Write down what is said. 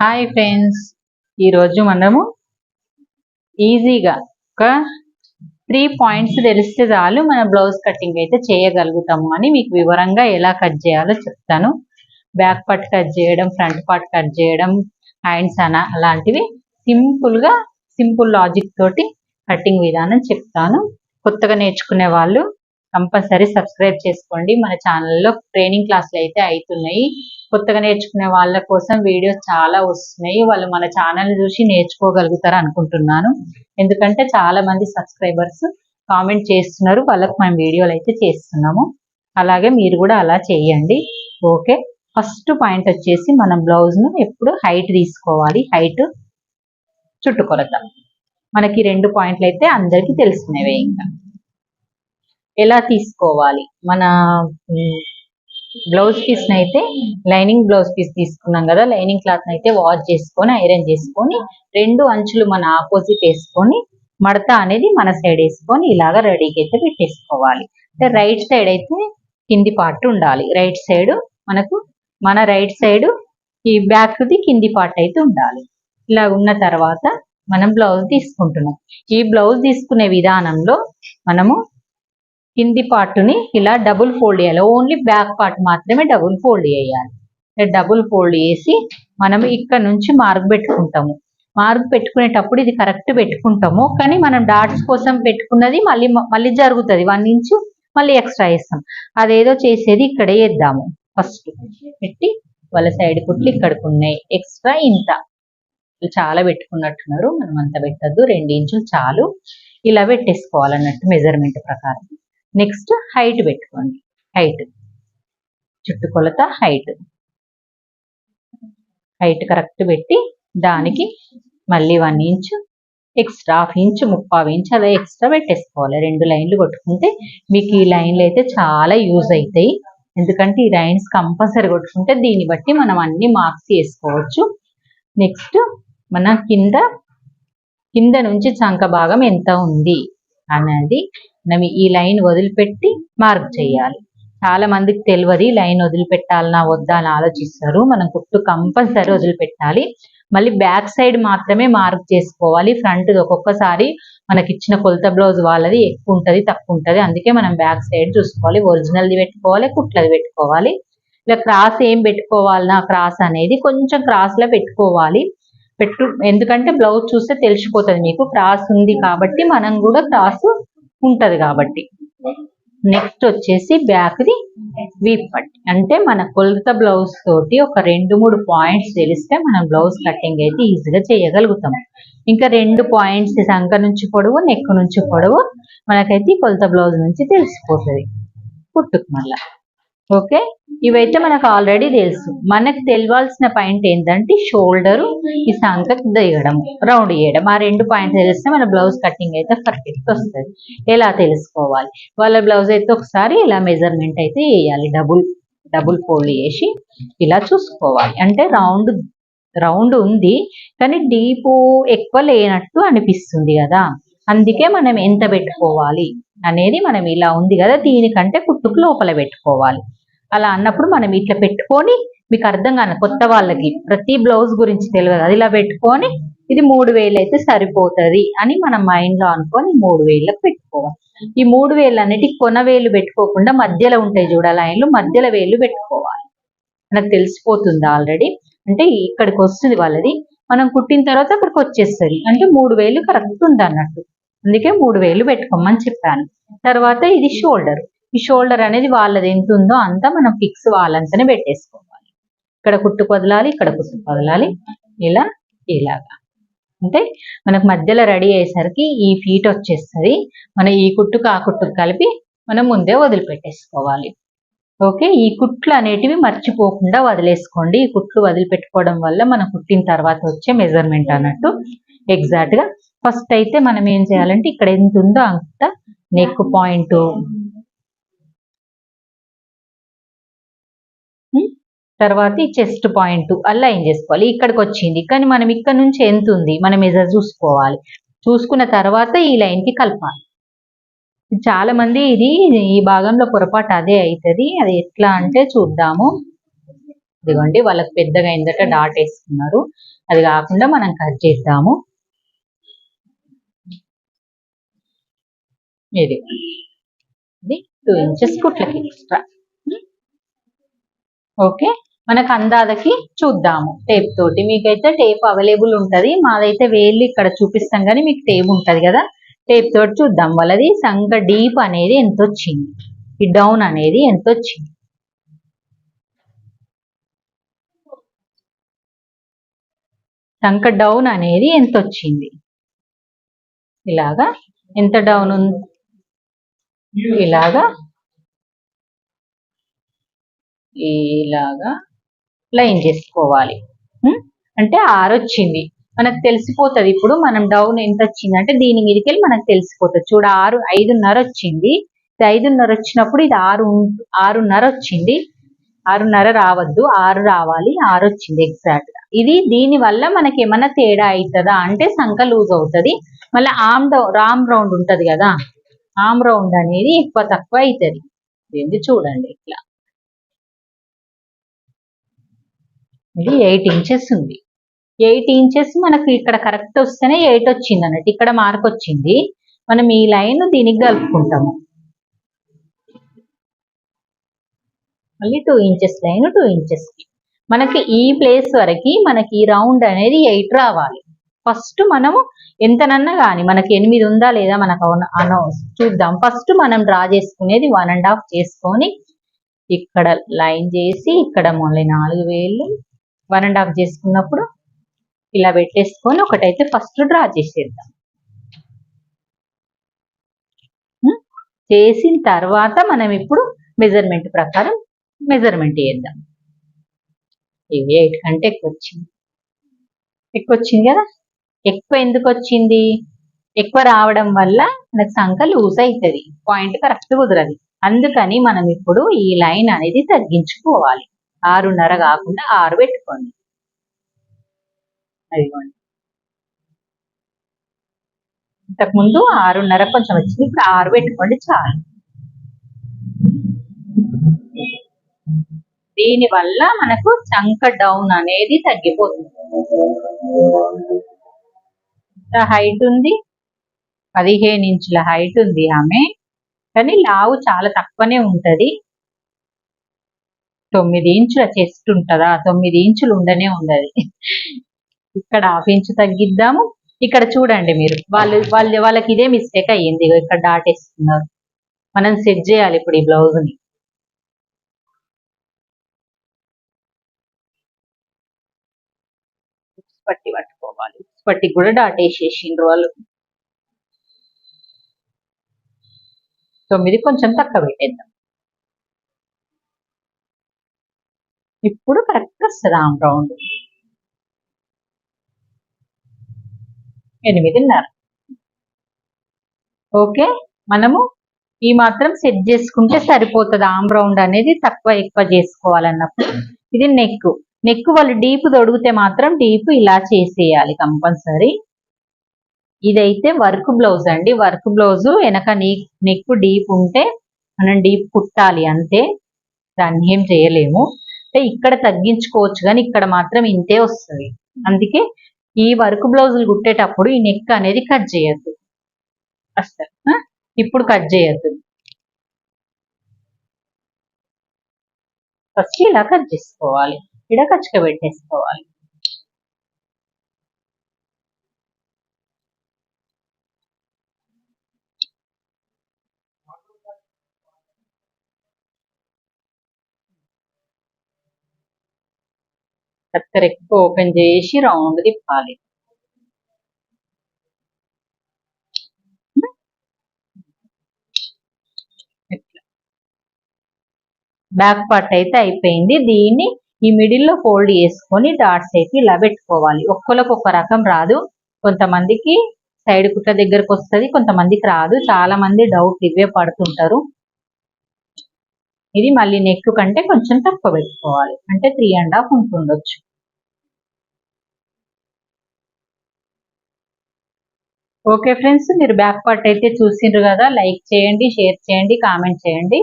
Hi friends ఈరోజు మనము ఈజీగా ఒక త్రీ పాయింట్స్ తెలిస్తే చాలు మన బ్లౌజ్ కటింగ్ అయితే చేయగలుగుతాము అని మీకు వివరంగా ఎలా కట్ చేయాలో చెప్తాను. బ్యాక్ పార్ట్ కట్ చేయడం ఫ్రంట్ పార్ట్ కట్ చేయడం హ్యాండ్స్ అన అలాంటివి సింపుల్గా సింపుల్ లాజిక్ తోటి కటింగ్ విధానం చెప్తాను. కొత్తగా నేర్చుకునే వాళ్ళు కంపల్సరీ సబ్స్క్రైబ్ చేసుకోండి. మన ఛానల్లో ట్రైనింగ్ క్లాసులు అయితే అవుతున్నాయి. కొత్తగా నేర్చుకునే వాళ్ళ కోసం వీడియోస్ చాలా వస్తున్నాయి. వాళ్ళు మన ఛానల్ చూసి నేర్చుకోగలుగుతారు అనుకుంటున్నాను. ఎందుకంటే చాలా మంది సబ్స్క్రైబర్స్ కామెంట్ చేస్తున్నారు. వాళ్ళకి మనం వీడియోలు అయితే చేస్తున్నాము. అలాగే మీరు కూడా అలా చేయండి. ఓకే? ఫస్ట్ పాయింట్ వచ్చేసి మనం బ్లౌజ్ను ఎప్పుడు హైట్ తీసుకోవాలి. హైట్ చుట్టుకొలత. మనకి రెండు పాయింట్లు అయితే అందరికీ తెలిసినవే ఇంకా. ఎలా తీసుకోవాలి? మన బ్లౌజ్ పీస్ అయితే లైనింగ్ బ్లౌజ్ పీస్ తీసుకున్నాం కదా లైనింగ్ క్లాత్ అయితే వాష్ చేసుకొని ఐరన్ చేసుకొని రెండు అంచులు మన ఆపోజిట్ వేసుకొని మడత అనేది మన సైడ్ వేసుకొని ఇలాగ రెడీకి అయితే పెట్టేసుకోవాలి. అంటే రైట్ సైడ్ అయితే కింది పార్ట్ ఉండాలి. రైట్ సైడ్ మనకు మన రైట్ సైడ్ ఈ బ్యాక్ ది కింది పార్ట్ అయితే ఉండాలి. ఇలా ఉన్న తర్వాత మనం బ్లౌజ్ తీసుకుంటున్నాం. ఈ బ్లౌజ్ తీసుకునే విధానంలో మనము కింది పార్ట్ని ఇలా డబుల్ ఫోల్డ్ చేయాలి. ఓన్లీ బ్యాక్ పార్ట్ మాత్రమే డబుల్ ఫోల్డ్ చేయాలి. డబుల్ ఫోల్డ్ చేసి మనం ఇక్కడ నుంచి మార్క్ పెట్టుకుంటాము. మార్క్ పెట్టుకునేటప్పుడు ఇది కరెక్ట్ పెట్టుకుంటాము. కానీ మనం డాట్స్ కోసం పెట్టుకున్నది మళ్ళీ మళ్ళీ జరుగుతుంది. వన్ ఇంచు మళ్ళీ ఎక్స్ట్రా వేస్తాం అదేదో చేసేది ఇక్కడే వేద్దాము ఫస్ట్ పెట్టి వాళ్ళ సైడ్ పుట్లు ఇక్కడికి ఉన్నాయి. ఎక్స్ట్రా ఇంత. చాలా పెట్టుకున్నట్టున్నారు. మనం అంత పెట్టద్దు. రెండు ఇంచులు చాలు. ఇలా పెట్టేసుకోవాలన్నట్టు మెజర్మెంట్ ప్రకారం. నెక్స్ట్ హైట్ పెట్టుకోండి. హైట్ చుట్టుకొలత హైట్ హైట్ కరెక్ట్ పెట్టి దానికి మళ్ళీ one inch extra half inch ముప్పావు ఇంచ్ అలా ఎక్స్ట్రా పెట్టేసుకోవాలి. రెండు లైన్లు కొట్టుకుంటే మీకు ఈ లైన్లు అయితే చాలా యూజ్ అవుతాయి. ఎందుకంటే ఈ లైన్స్ కంపల్సరీ కొట్టుకుంటే దీన్ని బట్టి మనం అన్ని మార్క్స్ వేసుకోవచ్చు నెక్స్ట్ మన కింద కింద నుంచి చంక భాగం ఎంత ఉంది? అనేది మనం ఈ లైన్ వదిలిపెట్టి మార్క్ చేయాలి. చాలా మందికి తెలియదు లైన్ వదిలిపెట్టాలనా వద్దా అని ఆలోచిస్తారు. మనం కుట్టు కంపల్సరీ వదిలిపెట్టాలి. మళ్ళీ బ్యాక్ సైడ్ మాత్రమే మార్క్ చేసుకోవాలి. ఫ్రంట్ ఒక్కొక్కసారి మనకి ఇచ్చిన కొలత బ్లౌజ్ వాళ్ళది ఎక్కువ ఉంటుంది తక్కువ ఉంటుంది అందుకే మనం బ్యాక్ సైడ్ చూసుకోవాలి. ఒరిజినల్ది పెట్టుకోవాలి కుట్లది పెట్టుకోవాలి. ఇలా క్రాస్ ఏం పెట్టుకోవాలన్నా క్రాస్ అనేది కొంచెం క్రాస్లో పెట్టుకోవాలి. పెట్టు ఎందుకంటే బ్లౌజ్ చూస్తే తెలిసిపోతుంది మీకు. క్రాస్ ఉంది కాబట్టి మనం కూడా క్రాస్ ఉంటది కాబట్టి. నెక్స్ట్ వచ్చేసి బ్యాక్ది వీప్ పట్టి. అంటే మన కొలత బ్లౌజ్ తోటి ఒక రెండు మూడు పాయింట్స్ తెలిస్తే మనం బ్లౌజ్ కటింగ్ అయితే ఈజీగా చేయగలుగుతాం. ఇంకా రెండు పాయింట్స్ సంఖ నుంచి పొడవు నెక్ నుంచి పొడవు మనకైతే కొలత బ్లౌజ్ నుంచి తెలిసిపోతుంది. పుట్టుకు మళ్ళా. ఓకే ఇవైతే మనకు ఆల్రెడీ తెలుసు. మనకు తెలియాల్సిన పాయింట్ ఏంటంటే షోల్డర్ ఈ సంఖ దిగడం రౌండ్ చేయడం ఆ రెండు పాయింట్స్ తెలిస్తే మన బ్లౌజ్ కటింగ్ అయితే పర్ఫెక్ట్ వస్తుంది. ఎలా తెలుసుకోవాలి? వాళ్ళ బ్లౌజ్ అయితే ఒకసారి ఇలా మెజర్మెంట్ అయితే వేయాలి. డబుల్ డబుల్ ఫోల్డ్ చేసి ఇలా చూసుకోవాలి. అంటే రౌండ్ రౌండ్ ఉంది కానీ డీపు ఎక్కువ లేనట్టు అనిపిస్తుంది కదా. అందుకే మనం ఎంత పెట్టుకోవాలి అనేది మనం ఇలా ఉంది కదా. దీనికంటే కుట్టుకు లోపల పెట్టుకోవాలి. అలా అన్నప్పుడు మనం ఇట్లా పెట్టుకొని మీకు అర్థం కాని కొత్త వాళ్ళకి ప్రతి బ్లౌజ్ గురించి తెలియదు. అది ఇలా పెట్టుకొని ఇది మూడు వేలు అయితే సరిపోతుంది అని మనం మైండ్లో అనుకొని మూడు వేలకు పెట్టుకోవాలి. ఈ మూడు వేలు అనేటి కొన వేలు పెట్టుకోకుండా మధ్యలో ఉంటాయి చూడ లైన్లు మధ్యలో వేలు పెట్టుకోవాలి. మనకు తెలిసిపోతుంది ఆల్రెడీ అంటే ఇక్కడికి వస్తుంది వాళ్ళది. మనం కుట్టిన తర్వాత అక్కడికి వచ్చేస్తుంది. అంటే మూడు వేలు కరెక్ట్ ఉంది అన్నట్టు అందుకే మూడు వేలు పెట్టుకోమని చెప్పాను. తర్వాత ఇది షోల్డర్ ఈ షోల్డర్ అనేది వాళ్ళది ఎంత ఉందో అంతా మనం ఫిక్స్ వాళ్ళంతనే పెట్టేసుకోవాలి. ఇక్కడ కుట్టు వదలాలి ఇక్కడ కుట్టు వదలాలి ఇలా ఇలాగా. అంటే మనకు మధ్యలో రెడీ అయ్యేసరికి ఈ ఫీట్ వచ్చేస్తుంది. మనం ఈ కుట్టుకు ఆ కుట్టుకు కలిపి మనం ముందే వదిలిపెట్టేసుకోవాలి. ఓకే? ఈ కుట్లు అనేటివి మర్చిపోకుండా వదిలేసుకోండి. ఈ కుట్లు వదిలిపెట్టుకోవడం వల్ల మనం కుట్టిన తర్వాత వచ్చే మెజర్మెంట్ అన్నట్టు ఎగ్జాక్ట్గా ఫస్ట్ అయితే మనం ఏం చేయాలంటే ఇక్కడ ఎంత ఉందో అంత నెక్ పాయింట్ తర్వాత ఈ చెస్ట్ పాయింట్ అలా ఏం చేసుకోవాలి. ఇక్కడికి వచ్చింది కానీ మనం ఇక్కడ నుంచి ఎంత ఉంది మనం మెజర్ చూసుకోవాలి. చూసుకున్న తర్వాత ఈ లైన్కి కలపాలి. చాలా మంది ఇది ఈ భాగంలో పొరపాటు అదే అవుతుంది అది ఎట్లా అంటే చూద్దాము. ఇదిగోండి వాళ్ళకి పెద్దగా అయిందట డాట్ వేసుకున్నారు. అది కాకుండా మనం కట్ చేద్దాము. ఇది. ఇది టూ ఇంచెస్ కుట్లకి ఎక్స్ట్రా. ఓకే? మనకు అందాదకి చూద్దాము. టేప్ తోటి మీకైతే టేప్ అవైలబుల్ ఉంటది. మాదైతే వేళ్ళు ఇక్కడ చూపిస్తాం కానీ మీకు టేప్ ఉంటది కదా. టేప్ తోటి చూద్దాం. వాళ్ళది సంక డీప్ అనేది ఎంత వచ్చింది ఈ డౌన్ అనేది ఎంత వచ్చింది సంక డౌన్ అనేది ఎంత వచ్చింది ఇలాగా? ఎంత డౌన్ ఉంది ఇలాగా? ఇలాగా? లైన్ చేసుకోవాలి. అంటే ఆరు వచ్చింది. మనకు తెలిసిపోతుంది. ఇప్పుడు మనం డౌన్ ఎంత వచ్చింది? అంటే దీని మీదకి వెళ్ళి మనకు తెలిసిపోతుంది. చూడ ఆరు ఐదున్నర వచ్చింది. ఇది ఐదున్నర వచ్చినప్పుడు ఇది ఆరు ఆరున్నర వచ్చింది. ఆరున్నర రావద్దు. ఆరు రావాలి. ఆరు వచ్చింది ఎగ్జాక్ట్గా. ఇది దీని వల్ల మనకి ఏమన్నా తేడా అవుతుందా అంటే సంఖ లూజ్ అవుతుంది. మళ్ళీ ఆమ్ రామ్ రౌండ్ ఉంటది కదా? ఆమ్ రౌండ్ అనేది ఎక్కువ తక్కువ అవుతుంది ఇది చూడండి ఇట్లా. ఇది ఎయిట్ ఇంచెస్ ఉంది. ఎయిట్ ఇంచెస్ మనకి ఇక్కడ కరెక్ట్ వస్తేనే ఎయిట్ వచ్చింది అన్నట్టు. ఇక్కడ మార్క్ వచ్చింది. మనం ఈ లైన్ దీనికి కలుపుకుంటాము. మళ్ళీ two inches line two inches మనకి ఈ ప్లేస్ వరకు మనకి ఈ రౌండ్ అనేది ఎయిట్ రావాలి. ఫస్ట్ మనము ఎంతనన్నా కానీ మనకి ఎనిమిది ఉందా లేదా మనకు అనో చూద్దాం. ఫస్ట్ మనం డ్రా చేసుకునేది వన్ అండ్ హాఫ్ చేసుకొని ఇక్కడ లైన్ చేసి ఇక్కడ మళ్ళీ నాలుగు వేలు వన్ అండ్ హాఫ్ చేసుకున్నప్పుడు ఇలా పెట్టేసుకొని ఒకటైతే ఫస్ట్ డ్రా చేసేద్దాం. చేసిన తర్వాత మనం ఇప్పుడు మెజర్మెంట్ ప్రకారం మెజర్మెంట్ చేద్దాం ఇవి ఎయిట్ కంటే ఎక్కువ వచ్చింది? ఎక్కువ వచ్చింది కదా? ఎక్కువ ఎందుకు వచ్చింది? ఎక్కువ రావడం వల్ల మనకు సంఖ లూజ్ అవుతుంది పాయింట్ కరెక్ట్ కుదరదు. అందుకని మనం ఇప్పుడు ఈ లైన్ అనేది తగ్గించుకోవాలి. ఆరున్నర కాకుండా ఆరు పెట్టుకోండి. అదిగోండి. ఇంతకుముందు ఆరున్నర కొంచెం వచ్చింది ఇప్పుడు ఆరు పెట్టుకోండి చాలు. దీని వల్ల మనకు చంక డౌన్ అనేది తగ్గిపోతుంది. ఇంత హైట్ ఉంది? పదిహేను ఇంచుల హైట్ ఉంది ఆమె. కానీ లావు చాలా తక్కువనే ఉంటది. తొమ్మిది ఇంచుల చెస్ట్ ఉంటుందా? తొమ్మిది ఇంచులు ఉండనే ఉండదు. ఇక్కడ హాఫ్ ఇంచు తగ్గిద్దాము. ఇక్కడ చూడండి మీరు. వాళ్ళు వాళ్ళు వాళ్ళకి ఇదే మిస్టేక్ అయ్యింది. ఇక్కడ డాట్ వేస్తున్నారు మనం సెట్ చేయాలి ఇప్పుడు ఈ బ్లౌజ్ని. పట్టి పట్టుకోవాలి. పట్టి కూడా డాట్ వేసేసిండ్రు వాళ్ళు. తొమ్మిది కొంచెం తక్కువ పెట్టేద్దాం. ఇప్పుడు కరెక్ట్ వస్తుంది ఆమ్ రౌండ్. ఎనిమిదిన్నర. ఓకే? మనము ఈ మాత్రం సెట్ చేసుకుంటే సరిపోతుంది ఆమ్ రౌండ్ అనేది తక్కువ ఎక్కువ చేసుకోవాలన్నప్పుడు. ఇది నెక్. నెక్ వాళ్ళు డీప్ తొడిగితే మాత్రం డీప్ ఇలా చేసేయాలి కంపల్సరీ. ఇదైతే వర్క్ బ్లౌజ్ అండి. వర్క్ బ్లౌజ్ వెనక నెక్ డీప్ ఉంటే మనం డీప్ కుట్టాలి అంతే. దాన్ని ఏం చేయలేము. అంటే ఇక్కడ తగ్గించుకోవచ్చు కానీ ఇక్కడ మాత్రం ఇంతే వస్తుంది. అందుకే ఈ వర్క్ బ్లౌజులు కుట్టేటప్పుడు ఈ నెక్ అనేది కట్ చేయొద్దు. అసలు ఆ? ఇప్పుడు కట్ చేయొద్దు. ఫస్ట్ ఇలా కట్ చేసుకోవాలి. ఇక్కడ కచ్చక పెట్టేసుకోవాలి. కత్తెర ఎక్కువ ఓపెన్ చేసి రౌండ్ తిప్పాలి. బ్యాక్ పార్ట్ అయితే అయిపోయింది. దీన్ని ఈ మిడిల్లో ఫోల్డ్ చేసుకొని డాట్స్ అయితే ఇలా పెట్టుకోవాలి. ఒక్కొక్కరికి ఒక రకం రాదు. కొంతమందికి సైడ్ కుట్ల దగ్గరకు వస్తుంది కొంతమందికి రాదు. చాలా మంది డౌట్ ఇవే పడుతుంటారు. ఇది మళ్ళీ నెక్ కంటే కొంచెం తక్కువ పెట్టుకోవాలి. అంటే త్రీ అండ్ హాఫ్ ఉంటుండొచ్చు. ఓకే ఫ్రెండ్స్ మీరు బ్యాక్ పార్ట్ అయితే చూసిండ్రు కదా? లైక్ చేయండి షేర్ చేయండి కామెంట్ చేయండి.